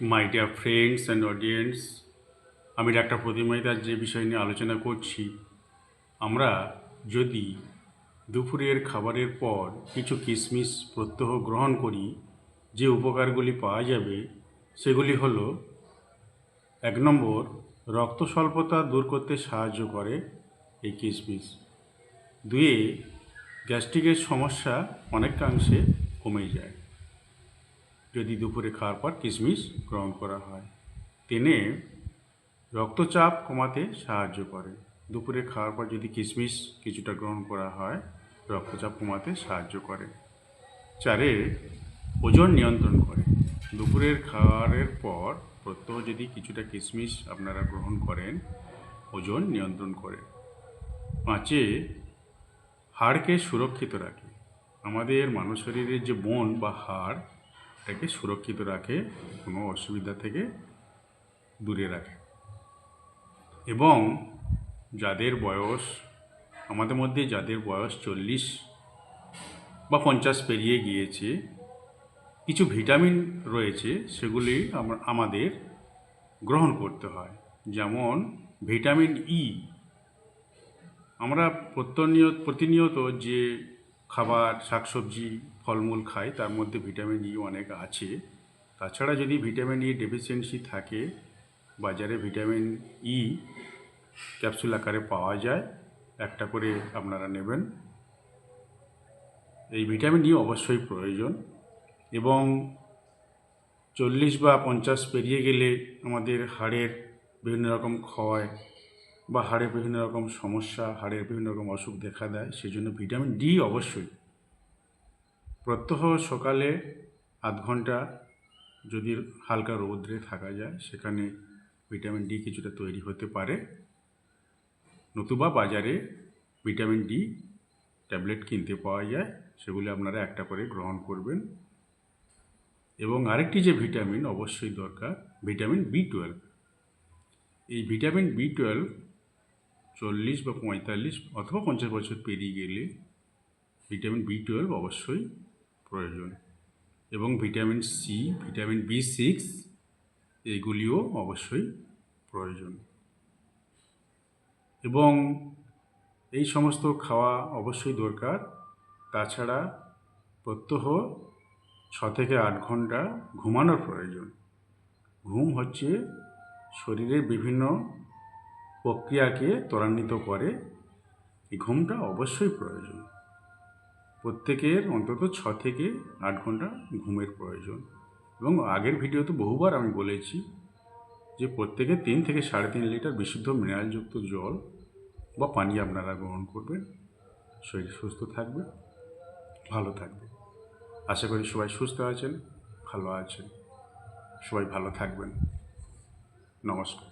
My dear friends and audience আমি doctor প্রতিমাইদার যে বিষয় নিয়ে আলোচনা করছি, আমরা যদি দুপুরের খাবারের পর কিছু কিশমিশ প্রত্যহ গ্রহণ করি, যে উপকারগুলি পাওয়া যাবে, সেগুলি হল, এক নম্বর, রক্ত স্বল্পতা দূর করতে সাহায্য করে এই কিশমিশ দুয়ে গ্যাস্ট্রিকের সমস্যা অনেকাংশে কমে যায়। যদি দুপুরে খাওয়ার পর কিশমিশ গ্রহণ করা হয়। তিনে রক্তচাপ কমাতে সাহায্য করে। দুপুরে খাওয়ার পর যদি কিশমিশ কিছুটা গ্রহণ করা হয়, রক্তচাপ কমাতে সাহায্য করে। চারে ওজন নিয়ন্ত্রণ করে। দুপুরের খাওয়ারের পর প্রত্যহ যদি কিছুটা কিশমিশ আপনারা গ্রহণ করেন, ওজন নিয়ন্ত্রণ করে। পাঁচে হাড়কে সুরক্ষিত রাখে। আমাদের মানব শরীরের যে বন বা হাড় এটাকে সুরক্ষিত রাখে, কোনো অসুবিধা থেকে দূরে রাখে। এবং যাদের বয়স, আমাদের মধ্যে যাদের বয়স চল্লিশ বা পঞ্চাশ পেরিয়ে গিয়েছে, কিছু ভিটামিন রয়েছে, সেগুলি আমাদের গ্রহণ করতে হয়। যেমন ভিটামিন ই আমরা প্রতিনিয়ত প্রতিনিয়ত যে খাবার, শাকসবজি, ফলমূল খাই, তার মধ্যে ভিটামিন ই অনেক আছে। তাছাড়া যদি ভিটামিন ই ডেফিসিয়েন্সি থাকে, বাজারে ভিটামিন ই ক্যাপসুল আকারে পাওয়া যায়, একটা করে আপনারা নেবেন। এই ভিটামিন ই অবশ্যই প্রয়োজন এবং চল্লিশ বা পঞ্চাশ পেরিয়ে গেলে আমাদের হাড়ের বিভিন্ন রকম ক্ষয় বা হাড়ের বিভিন্ন রকম সমস্যা, হাড়ের বিভিন্ন রকম অসুখ দেখা দেয় সেই জন্য ভিটামিন ডি অবশ্যই। প্রত্যহ সকালে আধ ঘণ্টা যদি হালকা রৌদ্রে থাকা যায়, সেখানে ভিটামিন ডি কিছুটা তৈরি হতে পারে। নতুবা বাজারে ভিটামিন ডি ট্যাবলেট কিনতে পাওয়া যায়, সেগুলি আপনারা একটা করে গ্রহণ করবেন। এবং আরেকটি যে ভিটামিন অবশ্যই দরকার, ভিটামিন বি টুয়েলভ। এই ভিটামিন বি টুয়েলভ চল্লিশ বা পঁয়তাল্লিশ অথবা পঞ্চাশ বছর পেরিয়ে গেলে ভিটামিন বি টুয়েলভ অবশ্যই প্রয়োজন। এবং vitamin C, vitamin B six এইগুলিও অবশ্যই প্রয়োজন। এবং এই সমস্ত খাওয়া অবশ্যই দরকার। তাছাড়া প্রত্যহ ছ থেকে আট ঘণ্টা ঘুমানোর প্রয়োজন। ঘুম হচ্ছে শরীরের বিভিন্ন প্রক্রিয়াকে ত্বরান্বিত করে, এই ঘুমটা অবশ্যই প্রয়োজন। প্রত্যেকের অন্তত ছ থেকে আট ঘণ্টা ঘুমের প্রয়োজন। এবং আগের ভিডিওতে বহুবার আমি বলেছি যে প্রত্যেকে তিন থেকে সাড়ে তিন লিটার বিশুদ্ধ মিনারেলযুক্ত জল বা পানি আপনারা গ্রহণ করবেন। শরীর সুস্থ থাকবে, ভালো থাকবে। আশা করি সবাই সুস্থ আছেন, ভালো আছেন। সবাই ভালো থাকবেন। নমস্কার।